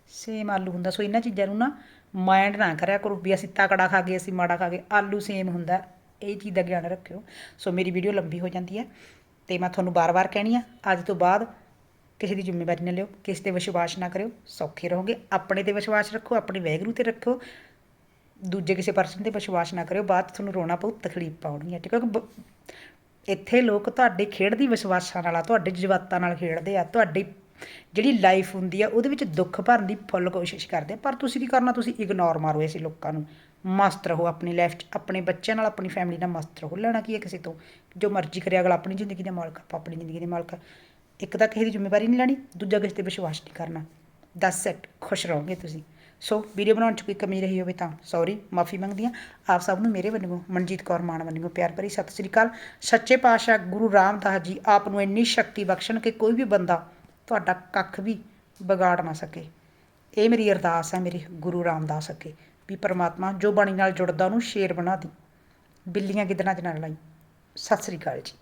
A: ਸੇਮ ਆਲੂ ਹੁੰਦਾ। ਸੋ ਇਹਨਾਂ ਚੀਜ਼ਾਂ ਨੂੰ ਨਾ ਮਾਈਂਡ ਨਾ ਕਰਿਆ ਕਰੋ ਵੀ ਅਸੀਂ ਤਕੜਾ ਖਾ ਗਏ, ਅਸੀਂ ਮਾੜਾ ਖਾ ਗਏ। ਆਲੂ ਸੇਮ ਹੁੰਦਾ। ਇਹ ਚੀਜ਼ ਦਾ ਗਿਆਨ ਰੱਖਿਓ। ਸੋ ਮੇਰੀ ਵੀਡੀਓ ਲੰਬੀ ਹੋ ਜਾਂਦੀ ਹੈ ਤੇ ਮੈਂ ਤੁਹਾਨੂੰ ਬਾਰ-ਬਾਰ ਕਹਿਣੀ ਆ, ਅੱਜ ਤੋਂ ਬਾਅਦ ਕਿਸੇ ਦੀ ਜ਼ਿੰਮੇਵਾਰੀ ਨਾ ਲਿਓ, ਕਿਸੇ ਤੇ ਵਿਸ਼ਵਾਸ ਨਾ ਕਰਿਓ, ਸੌਖੇ ਰਹੋਗੇ। ਆਪਣੇ ਤੇ ਵਿਸ਼ਵਾਸ ਰੱਖੋ, ਆਪਣੇ ਵੈਗਰੂ ਤੇ ਰੱਖੋ। ਦੂਜੇ ਕਿਸੇ ਪਰਸਨ ਤੇ ਵਿਸ਼ਵਾਸ ਨਾ ਕਰਿਓ। ਬਾਅਦ 'ਚ ਤੁਹਾਨੂੰ ਰੋਣਾ ਪਊ, ਤਕਲੀਫ ਪਾਉਣੀ ਹੈ। ਠੀਕ ਹੈ ਬ- ਇੱਥੇ ਲੋਕ ਤੁਹਾਡੇ ਖੇਡ ਦੀ ਵਿਸ਼ਵਾਸਾਂ ਨਾਲ ਆ, ਤੁਹਾਡੇ ਜਜ਼ਬਾਤਾਂ ਨਾਲ ਖੇਡਦੇ ਆ, ਤੁਹਾਡੀ ਜਿਹੜੀ ਲਾਈਫ ਹੁੰਦੀ ਆ, ਉਹਦੇ ਵਿੱਚ ਦੁੱਖ ਭਰਨ ਦੀ ਫੁੱਲ ਕੋਸ਼ਿਸ਼ ਕਰਦੇ ਆ। ਪਰ ਤੁਸੀਂ ਕੀ ਕਰਨਾ, ਤੁਸੀਂ ਇਗਨੋਰ ਮਾਰੋ ਐਸੇ ਲੋਕਾਂ ਨੂੰ। ਮਸਤ ਰਹੋ ਆਪਣੀ ਲਾਈਫ 'ਚ, ਆਪਣੇ ਬੱਚਿਆਂ ਨਾਲ, ਆਪਣੀ ਫੈਮਿਲੀ ਨਾਲ ਮਸਤ ਰਹੋ। ਲੈਣਾ ਕੀ ਹੈ ਕਿਸੇ ਤੋਂ? ਜੋ ਮਰਜ਼ੀ ਕਰੇ, ਅਗਲਾ ਆਪਣੀ ਜ਼ਿੰਦਗੀ ਦਾ ਮਾਲਕ ਆਪਾਂ ਆਪਣੀ ਜ਼ਿੰਦਗੀ ਦੇ ਮਾਲਕ ਇੱਕ ਤਾਂ ਕਿਸੇ ਦੀ ਜ਼ਿੰਮੇਵਾਰੀ ਨਹੀਂ ਲੈਣੀ, ਦੂਜਾ ਕਿਸੇ ਤੇ ਵਿਸ਼ਵਾਸ ਨਹੀਂ ਕਰਨਾ। ਦਸ ਸੈਟ ਖੁਸ਼ ਰਹੋਗੇ ਤੁਸੀਂ। ਸੋ ਵੀਡੀਓ ਬਣਾਉਣ 'ਚ ਕੋਈ ਕਮੀ ਰਹੀ ਹੋਵੇ ਤਾਂ ਸੌਰੀ ਮਾਫੀ ਮੰਗਦੀ ਹਾਂ। ਆਪ ਸਭ ਨੂੰ ਮੇਰੇ ਵੱਲੋਂ ਮਨਜੀਤ ਕੌਰ ਮਾਨ ਵੱਲੋਂ ਪਿਆਰ ਭਰੀ ਸਤਿ ਸ੍ਰੀ ਅਕਾਲ। ਸੱਚੇ ਪਾਤਸ਼ਾਹ ਗੁਰੂ ਰਾਮਦਾਸ ਜੀ ਆਪ ਨੂੰ ਇੰਨੀ ਸ਼ਕਤੀ ਬਖਸ਼ਣ ਕਿ ਕੋਈ ਵੀ ਬੰਦਾ ਤੁਹਾਡਾ ਕੱਖ ਵੀ ਵਿਗਾੜ ਨਾ ਸਕੇ। ਇਹ ਮੇਰੀ ਅਰਦਾਸ ਹੈ, ਮੇਰੇ ਗੁਰੂ ਰਾਮਦਾਸ ਅੱਗੇ, ਵੀ ਪਰਮਾਤਮਾ ਜੋ ਬਾਣੀ ਨਾਲ ਜੁੜਦਾ ਉਹਨੂੰ ਸ਼ੇਰ ਬਣਾ ਦੀ। ਬਿੱਲੀਆਂ ਗਿੱਦੜਾਂ 'ਚ ਨਾ ਲਾਈ ਸਤਿ ਸ੍ਰੀ ਅਕਾਲ ਜੀ।